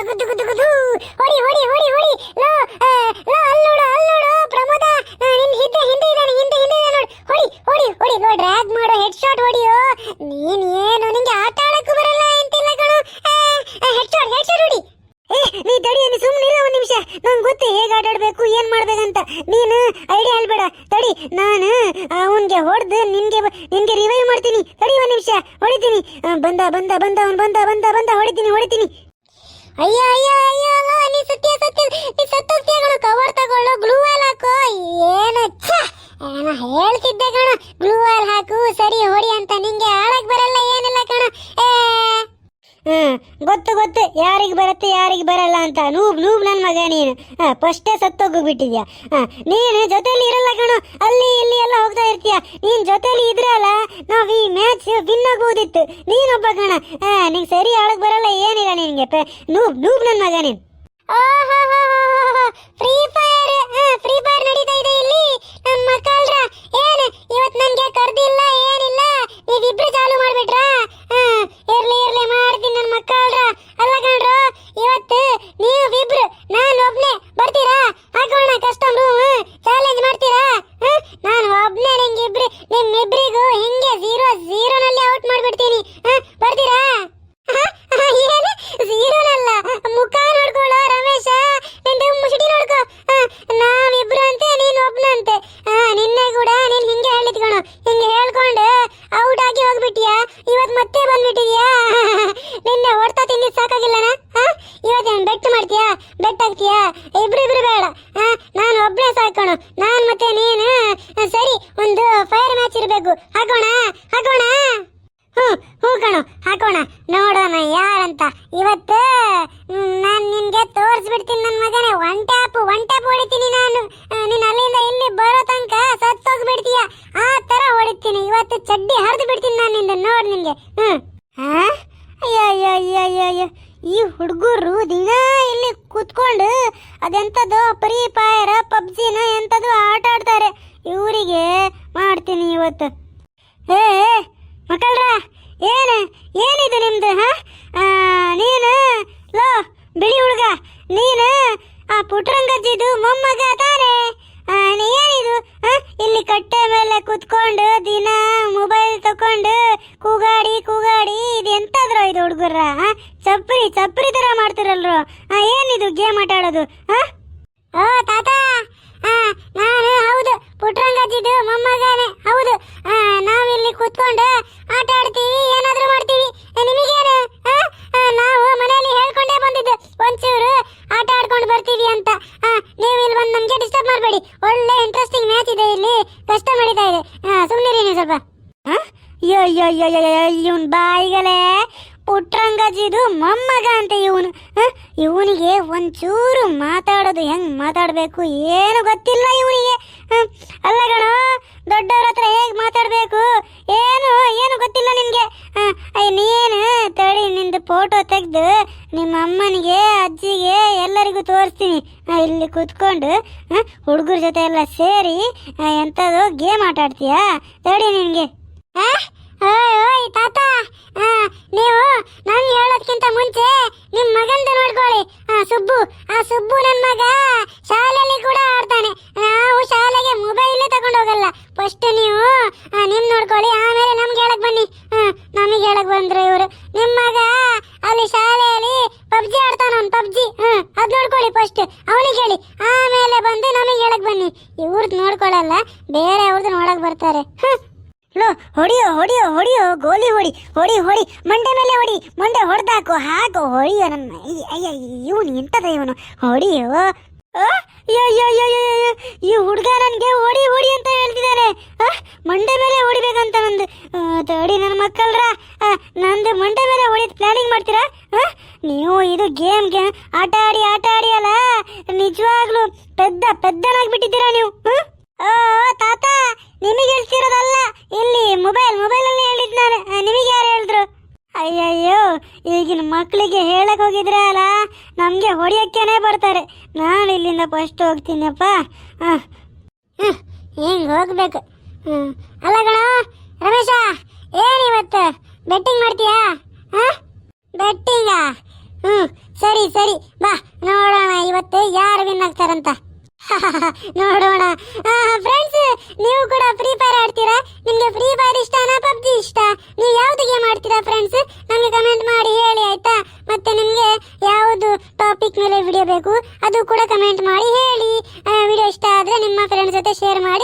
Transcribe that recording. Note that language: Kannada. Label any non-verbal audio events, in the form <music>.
ಹೊಡಿ ಹೊಡಿ ಹೊಡಿ ಹೊಡಿ. ಲೋ ಲೋ ಅಲ್ಲಿ ನೋಡು ಅಲ್ಲಿ ನೋಡು ಪ್ರಮೋದ ನಿನ್ ಹಿಂದೆ ಹಿಂದೆ ಇದ್ದಾನೆ, ಹಿಂದೆ ಹಿಂದೆ ನೋಡು. ಹೊಡಿ ಹೊಡಿ ಹೊಡಿ ಲೋ ಡ್ರ್ಯಾಗ್ ಮಾಡು ಹೆಡ್ ಶಾಟ್ ಓ ನೀನ್ ಏನು ನಿಂಗೆ ಆಟ ಆಡಕ್ಕೂ ಬರಲ್ಲ ಅಂತಿಲ್ಲ ಕಣೋ. ಹೆಡ್ ಶಾಟ್ ಹೆಡ್ ಶಾಟ್ ಓಡಿ ಏ, ನೀ ತಡಿ, ನೀ ಸುಮ್ಮನೆ ಇರ ಒಂದು ನಿಮಿಷ. ನಂಗೆ ಗೊತ್ತು ಹೇಗೆ ಆಟ ಆಡ್ಬೇಕು, ಏನ್ ಮಾಡಬೇಕಂತ. ನೀನು ಐಡಿಯಾ ಹೇಳ್ಬೇಡ. ತಡಿ, ನಾನು ಅವನಿಗೆ ಹೊಡೆದು ನಿಂಗೆ ನಿಂಗೆ ರಿವೈವ್ ಮಾಡ್ತೀನಿ. ತಡಿ ಒಂದು ನಿಮಿಷ, ಹೊಡಿತೀನಿ. ಬಂದ ಬಂದ ಬಂದ, ಅವ್ನು ಬಂದ ಬಂದ ಬಂದ, ಹೊಡಿತೀನಿ ಹೊಡಿತೀನಿ. ಅಯ್ಯೋ ಅಯ್ಯೋ ಅಯ್ಯೋ, ಅಲ್ಲೋ, ನೀ ಸತ್ಯ ಸತ್ಯ, ನೀ ಸತ್ತೋಗ್ತೀಯ ಕಣ ಕವರ್ ತಗೊಳ್ಳೋ ಗ್ಲೂ ವಾಲ್ ಹಾಕು ಏನು, ಛ! ಹೇಳ್ತಿದ್ದೆ ಕಣ ಗ್ಲೂ ವಾಲ್ ಹಾಕು, ಸರಿ, ಹೊಡಿ ಅಂತ ನಿಂಗೆ ಹ್ಮ್, ಗೊತ್ತು ಗೊತ್ತು. ಯಾರಿಗೆ ಬರುತ್ತೆ, ಯಾರಿಗೆ ಬರಲ್ಲ ಅಂತ. ನೂಬ್ ನೂಬ್ ನನ್ ಮಗ ನೀನು. ಫಸ್ಟೇ ಸತ್ತೋಗ್ಬಿಟ್ಟಿದ್ಯಾ ನೀನು ಜೊತೆಲಿ ಇರಲ್ಲ ಕಣು. ಅಲ್ಲಿ, ಇಲ್ಲಿ ಎಲ್ಲ ಹೋಗ್ತಾ ಇರ್ತೀಯ? ನೀನ್ ಜೊತೆಲಿ ಇದ್ರಲ್ಲ ನಾವ್ ಈ ಮ್ಯಾಚ್ ವಿನ್ ಆಗ್ಬೋದಿತ್ತು. ನೀನೊಬ್ಬ ಕಣ. ನಿಂಗೆ ಸರಿ ಆಳಕ್ ಬರಲ್ಲ, ಏನಿಲ್ಲ ನಿನ್ಗೆ. ನೂಬ್ ನೂಬ್ ನನ್ ಮಗ ನೀನು. ಫ್ರೀ ಫೈರ್ ಫ್ರೀ ಫೈರ್ ನಡೀತಾ ಇದೆ ಇಲ್ಲಿ. ನಮ್ಮ ಮಕ್ಕಳ್ರ, ಏನು ಇವತ್ತು ನನಗೆ ಕರ್ದಿಲ್ಲ? ನೀವಿಬ್ರು ಚಾಲು ಮಾಡ್ಬಿಟ್ರಾ? ಇರ್ಲಿ ಇರ್ಲಿ, ಮಾಡ್ತೀನಿ ನನ್ನ ಮಕ್ಕಳ್ರ. ಅಲ್ಲ ಕಣ್ರು? ಇವತ್ತು ನೀವಿಬ್ರು ನಾನು ಒಬ್ನೇ ಬರ್ತೀರಾ? ಹಾಕೋಣ ಕಸ್ಟಮ್ ರೂಮ್ ಚಾಲೆಂಜ್ ಮಾಡ್ತೀರಾ? ಮತ್ತೆ ನಿನ್ನ ಹೊಡ್ತಾ ತಿಂದಿ ಸಾಕಾಗಿಲ್ಲನ ಇವತ್ತೇನು ಬೆಟ್ ಮಾಡ್ತೀಯಾ? ಬೆಟ್ ಹಾಕ್ತೀಯಾ ಇಬ್ರು ಇಬ್ರು ಬೇಡ. ನಾನು ಒಬ್ಬನೇ ಸಾಕೋಣ. ನಾನು ಮತ್ತೆ ನೀನು? ಸರಿ, ಒಂದು ಫೈರ್ ಮ್ಯಾಚ್ ಇರಬೇಕು. ಹಾಕೋಣ? ಹಾಕೋಣ? ಹ್ಞೂ ಹ್ಞೂ ಕಣೋ. ಹಾಕೋಣ. ನೋಡೋಣ ಯಾರಂತ. ಇವತ್ತು ನಾನು ನಿನಗೆ ತೋರಿಸ್ಬಿಡ್ತೀನಿ ನನ್ನ ಮಗನೇ. ಒನ್ ಟ್ಯಾಪ್ ಒನ್ ಟ್ಯಾಪ್ ಹೊಡಿತೀನಿ ನಾನು. ನೀನು ಅಲ್ಲಿಂದ ಇಲ್ಲಿ ಬರೋ ತನಕ ಸತ್ತೋಗ್ಬಿಡ್ತೀಯ? ಆ ಥರ ಹೊಡಿತೀನಿ. ಇವತ್ತು ಚಡ್ಡಿ ಹರಿದು ಬಿಡ್ತೀನಿ ನಾನು ನಿಂದ. ನೋಡಿ ನಿಂಗೆ. ಹ್ಮ್. ಈ ಹುಡುಗರು ದಿನ ಇಲ್ಲಿ ಕೂತ್ಕೊಂಡು ಅದೆಂಥದ್ದು ಫ್ರೀ ಫೈರ್, ಪಬ್ಜಿನ ಎಂಥದ್ದು ಆಟ ಆಡ್ತಾರೆ. ಇವರಿಗೆ ಮಾಡ್ತೀನಿ ಇವತ್ತು. ಏ, ಮಕ್ಕಳ್ರ, ಏನು, ಏನಿದು ನಿಮ್ದು, ಹಾ? ನೀನು, ಲೋ, ಬಿಳಿ ಹುಡುಗ, ನೀನು, ಆ ಪುಟ್ರಂಗಜ್ಜಿದು ಮೊಮ್ಮಗ ತಾನೇ ಏನಿದು ಇಲ್ಲಿ ಕಟ್ಟೆ ಮೇಲೆ ಕುತ್ಕೊಂಡು ದಿನ ಮೊಬೈಲ್ ತಕೊಂಡು ಕೂಗಾಡಿ ಕೂಗಾಡಿ, ಇದು ಎಂತಾದ್ರು ಇದು ಹುಡುಗರ ಚಪ್ರಿ ಚಪ್ರಿ ತರ ಮಾಡ್ತಿರಲ್ರು. ಏನಿದು ಗೇಮ್ ಆಟ ಆಡೋದು ಓ, ತಾತ ನಾನು, ಹೌದು, ಪುಟ್ರಂಗಜ್ಜಿದು, ಮೊಮ್ಮಗನೇ, ಹೌದು ಮಾಡಬೇಡಿ ಒಳ್ಳೆ ಇಂಟ್ರೆಸ್ಟಿಂಗ್ ಮ್ಯಾಚ್ ಇದೆ ಇಲ್ಲಿ. ಕಷ್ಟ ನಡೀತಾ ಇದೆ. ಸುಮ್ಮನಿರಿ ನೀವು ಸ್ವಲ್ಪ. ಇವನ್ ಬಾಯಿಗಳೇ ಪುಟ್ರಂಗಜಿದು ಮೊಮ್ಮಗ ಅಂತ ಇವನು. ಇವನಿಗೆ ಒಂಚೂರು ಮಾತಾಡೋದು ಹೆಂಗ್ ಮಾತಾಡಬೇಕು ಏನು ಗೊತ್ತಿಲ್ಲ ಇವನಿಗೆ. ಅಲ್ಲ ಗಣ ದೊಡ್ಡವ್ರ ಹತ್ರ ಹೇಗ್ ಮಾತಾಡಬೇಕು? ಏನು ಏನು ಗೊತ್ತಿಲ್ಲ ನಿನ್ಗೆ. ನೀನು ತಡಿ, ನಿಂದು ಫೋಟೋ ತೆಗೆದು ನಿಮ್ಮ ಅಮ್ಮನಿಗೆ ಅಜ್ಜಿಗೆ ಎಲ್ಲರಿಗೂ ತೋರಿಸ್ತೀನಿ. ಇಲ್ಲಿ ಕೂತ್ಕೊಂಡು ಹುಡುಗರ ಜೊತೆ ಎಲ್ಲ ಸೇರಿ ಎಂಥದ್ದು ಗೇಮ್ ಆಟ ಆಡ್ತೀಯಾ? ತಡಿ ನಿನಗೆ. ಓಯ್ ತಾತ. ನೀವು ನಾನು ಹೇಳೋದ್ಕಿಂತ ಮುಂಚೆ ನಿಮ್ಮ ಮಗಂದು ನೋಡ್ಕೊಳ್ಳಿ. ಆ, ಸುಬ್ಬು ಆ ಸುಬ್ಬು ನನ್ ಮಗ ಶಾಲೆಯಲ್ಲಿ ಕೂಡ ಆಡ್ತಾನೆ. ನಾವು ಶಾಲೆಗೆ ಮೊಬೈಲ್ ತಗೊಂಡು ಹೋಗಲ್ಲ ಫಸ್ಟ್ ನೀವು ನಿಮ್ ನೋಡ್ಕೊಳ್ಳಿ. ಆಮೇಲೆ ನಮ್ಗೆ ಹೇಳಕ್ ಬನ್ನಿ. ನಮಗೆ ಹೇಳಕ್ ಬಂದ್ರು ಇವರು. ನಿಮ್ಮ ಮಗ ಅಲ್ಲಿ ಅವ್ನು ಪಬ್ಜಿ? ಹ್ಮ್, ಅದ್ ನೋಡ್ಕೊಳ್ಳಿ ಫಸ್ಟ್ ಅವನಿಗೆ ಹೇಳಿ. ಆಮೇಲೆ ಬಂದು ನಮಗೆ ಹೇಳಕ್ ಬನ್ನಿ. ಇವ್ರದ್ದು ನೋಡ್ಕೊಳಲ್ಲ, ಬೇರೆ ಅವ್ರದ್ದು ನೋಡಕ್ ಬರ್ತಾರೆ. ಲೋ, ಹೊಡಿಯೋ ಹೊಡಿಯೋ ಹೊಡಿಯೋ, ಗೋಲಿ ಹೊಡಿ ಹೊಡಿ ಹೊಡಿ. ಮಂಡೆ ಮೇಲೆ ಹೊಡಿ. ಮಂಡೆ ಹೊಡೆದಾಕು, ಹಾಕು, ಹೊಡಿಯೋ ನನ್ನ ಅಯ್ಯ ಇವನು ಎಂತದ ಇವನು ಹೊಡಿಯೋ. ಈ ಹುಡುಗ ನನಗೆ ಓಡಿ ಓಡಿ ಅಂತ ಹೇಳ್ತಿದ್ದಾನೆ? ಮಂಡೆ ಮೇಲೆ ಓಡಿಬೇಕಂತ ನಂದು. ತಡಿ ನನ್ನ ಮಕ್ಕಳ್ರ. ನಂದು ಮಂಡೆ ಮೇಲೆ ಓಡಿದ ಪ್ಲಾನಿಂಗ್ ಮಾಡ್ತೀರಾ? ನೀವು ಇದು ಗೇಮ್ ಗೇಮ್ ಆಟ ಆಡಿ ಆಟ ಆಡಿ ಅಲ್ಲ. ನಿಜವಾಗ್ಲೂ ಪೆದ್ದ, ಪೆದ್ದನಾಗ್ಬಿಟ್ಟಿದ್ದೀರಾ ನೀವು? ಓ, ತಾತ, ನಿಮಗೆ ಹೇಳ್ತಿರೋದಲ್ಲ. ಇಲ್ಲಿ ಮೊಬೈಲ್ ಮೊಬೈಲ್ ಅಯ್ಯಯ್ಯೋ, ಈಗಿನ ಮಕ್ಕಳಿಗೆ ಹೇಳಕ್ಕೆ ಹೋಗಿದ್ರೆ ಅಲ್ಲ? ನಮಗೆ ಹೊಡಿಯೋಕ್ಕೇನೆ ಬರ್ತಾರೆ. ನಾನು ಇಲ್ಲಿಂದ ಫಸ್ಟ್ ಹೋಗ್ತೀನಪ್ಪ. ಹಾಂ. ಹ್ಞೂ ಹಿಂಗೆ ಹೋಗ್ಬೇಕು. ಅಲ್ಲ ಗಣ ರಮೇಶ, ಏನು ಇವತ್ತು? ಬೆಟ್ಟಿಂಗ್ ಮಾಡ್ತೀಯಾ? ಹಾಂ? ಬೆಟ್ಟಿಂಗಾ ಹ್ಞೂ ಸರಿ ಸರಿ. ಬಾ, ನೋಡೋಣ ಇವತ್ತು ಯಾರು ವಿನ್ ಆಗ್ತಾರಂತ. <laughs> ನೋಡೋಣ. ಫ್ರೆಂಡ್ಸ್ ನೀವು ಕೂಡ ಫ್ರೀ ಫೈರ್ ಮಾಡಿ ಹೇಳಿ ವಿಡಿಯೋ ಇಷ್ಟ ಆದರೆ ನಿಮ್ಮ ಫ್ರೆಂಡ್ಸ್ ಜೊತೆ ಶೇರ್ ಮಾಡಿ.